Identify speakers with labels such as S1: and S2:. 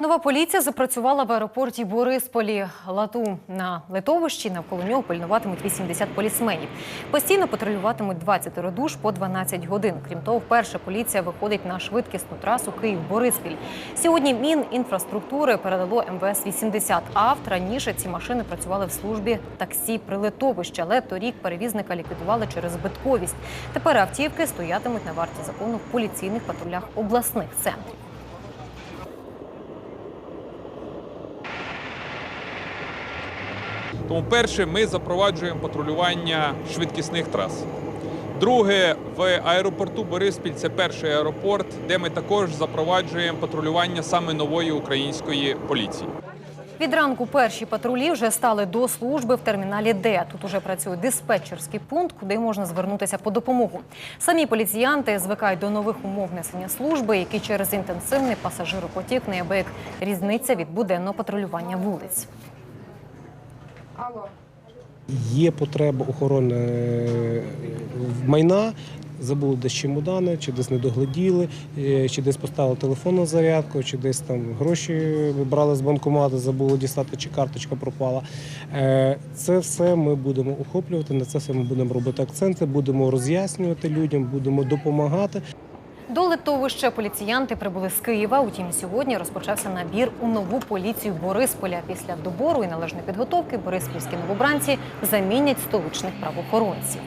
S1: Нова поліція запрацювала в аеропорті Борисполі. Лату на литовищі навколо нього пильнуватимуть 80 полісменів. Постійно патрулюватимуть 20 душ по 12 годин. Крім того, вперше поліція виходить на швидкісну трасу Київ-Бориспіль. Сьогодні Мінінфраструктури передало МВС 80 авт. Раніше ці машини працювали в службі таксі при литовищі, але торік перевізника ліквідували через збитковість. Тепер автівки стоятимуть на варті закону в поліційних патрулях обласних центрів.
S2: Тому перше, ми запроваджуємо патрулювання швидкісних трас. Друге, в аеропорту Бориспіль це перший аеропорт, де ми також запроваджуємо патрулювання саме нової української поліції.
S1: Від ранку перші патрулі вже стали до служби в терміналі Д. Тут уже працює диспетчерський пункт, куди можна звернутися по допомогу. Самі поліціянти звикають до нових умов несення служби, які через інтенсивний пасажиропотік неабияк різниця від буденного патрулювання вулиць.
S3: Є потреба охорони е, майна. Забули десь чемодани, чи десь не догляділи, е, чи десь поставили телефон на зарядку, чи десь там гроші брали з банкомату, забули дістати, чи карточка пропала. Е, Це все ми будемо охоплювати, на це все ми будемо робити акценти, будемо роз'яснювати людям, будемо допомагати.
S1: До литовища поліціянти прибули з Києва. Утім, сьогодні розпочався набір у нову поліцію Борисполя. Після добору і належної підготовки бориспільські новобранці замінять столичних правоохоронців.